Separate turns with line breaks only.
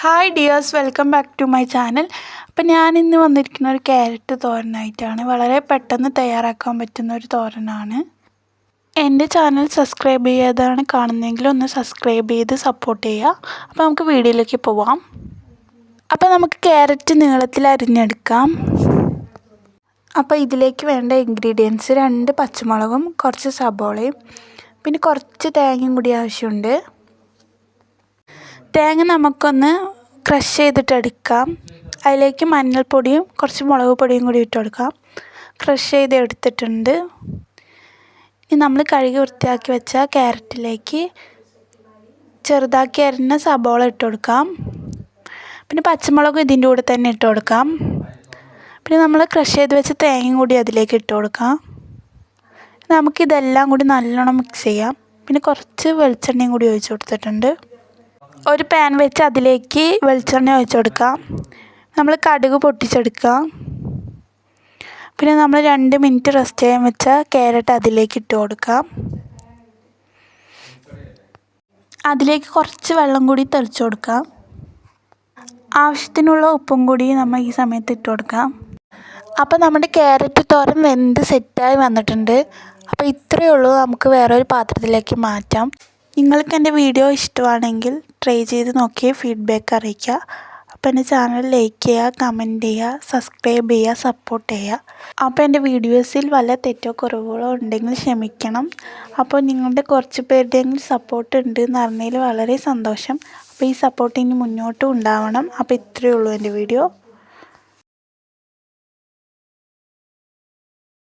Hi dears welcome back to my channel അപ്പം ഞാൻ ഇന്ന് വന്നിരിക്കുന്ന ഒരു ക്യാരറ്റ് തോരനായിട്ടാണ്. വളരെ പെട്ടെന്ന് തയ്യാറാക്കാൻ പറ്റുന്ന ഒരു തോരനാണ്. എന്റെ ചാനൽ സബ്സ്ക്രൈബ് ചെയ്യാതാണ് കാണുന്നതെങ്കിൽ ഒന്ന് സബ്സ്ക്രൈബ് ചെയ്ത് സപ്പോർട്ട് ചെയ്യുക. അപ്പോൾ നമുക്ക് വീഡിയോയിലേക്ക് പോവാം. അപ്പോൾ നമുക്ക് ക്യാരറ്റ് നീളത്തിൽ അരിഞ്ഞെടുക്കാം. അപ്പോൾ ഇതിലേക്ക് വേണ്ട ഇൻഗ്രീഡിയൻസ് രണ്ട് പച്ചമുളകും കുറച്ച് സബോളയും പിന്നെ കുറച്ച് തേങ്ങയും കൂടി ആവശ്യമുണ്ട്. തേങ്ങ നമുക്കൊന്ന് ക്രഷ് ചെയ്തിട്ട് എടുക്കാം. അതിലേക്ക് മഞ്ഞൾപ്പൊടിയും കുറച്ച് മുളക് പൊടിയും കൂടി ഇട്ട് കൊടുക്കാം. ക്രഷ് ചെയ്ത് എടുത്തിട്ടുണ്ട്. ഇനി നമ്മൾ കഴുകി വൃത്തിയാക്കി വെച്ച ക്യാരറ്റിലേക്ക് ചെറുതാക്കി അരിഞ്ഞ സബോള ഇട്ട് കൊടുക്കാം. പിന്നെ പച്ചമുളകും ഇതിന്റെ കൂടെ തന്നെ ഇട്ട് കൊടുക്കാം. പിന്നെ നമ്മൾ ക്രഷ് ചെയ്ത് വെച്ച തേങ്ങയും കൂടി അതിലേക്ക് ഇട്ട് കൊടുക്കാം. നമുക്കിതെല്ലാം കൂടി നല്ലോണം മിക്സ് ചെയ്യാം. പിന്നെ കുറച്ച് വെളിച്ചെണ്ണയും കൂടി ഒഴിച്ച് കൊടുത്തിട്ടുണ്ട്. ഒരു പാൻ വെച്ച് അതിലേക്ക് വെളിച്ചെണ്ണ ഒഴിച്ച് കൊടുക്കാം. നമ്മൾ കടുക് പൊട്ടിച്ചെടുക്കാം പിന്നെ നമ്മൾ രണ്ട് മിനിറ്റ് റെസ്റ്റ് ചെയ്യാൻ വെച്ച ക്യാരറ്റ് അതിലേക്ക് ഇട്ട് കൊടുക്കാം. അതിലേക്ക് കുറച്ച് വെള്ളം കൂടി തെളിച്ച് കൊടുക്കാം. ആവശ്യത്തിനുള്ള ഉപ്പും കൂടി നമ്മൾ ഈ സമയത്ത് ഇട്ട് കൊടുക്കാം. അപ്പോൾ നമ്മുടെ ക്യാരറ്റ് തോരൻ വെന്ത് സെറ്റായി വന്നിട്ടുണ്ട്. അപ്പോൾ ഇത്രയേ ഉള്ളൂ. നമുക്ക് വേറൊരു പാത്രത്തിലേക്ക് മാറ്റാം. നിങ്ങൾക്ക് എന്റെ വീഡിയോ ഇഷ്ടമാണെങ്കിൽ ട്രൈ ചെയ്ത് നോക്കി ഫീഡ്ബാക്ക് അറിയിക്കുക. അപ്പോൾ എന്റെ ചാനൽ ലൈക്ക് ചെയ്യുക കമന്റ് ചെയ്യുക സബ്സ്ക്രൈബ് ചെയ്യുക സപ്പോർട്ട് ചെയ്യുക. അപ്പോൾ എന്റെ വീഡിയോസിൽ വല്ല തെറ്റോ കുറവുകളോ ഉണ്ടെങ്കിൽ ക്ഷമിക്കണം. അപ്പോൾ നിങ്ങളുടെ കുറച്ച് പേരുടെയെങ്കിലും സപ്പോർട്ട് ഉണ്ട് എന്ന് അറിഞ്ഞതിൽ വളരെ സന്തോഷം. അപ്പോൾ ഈ സപ്പോർട്ട് ഇനി മുന്നോട്ടും ഉണ്ടാവണം. അപ്പോൾ ഇത്രയേ ഉള്ളൂ എന്റെ വീഡിയോ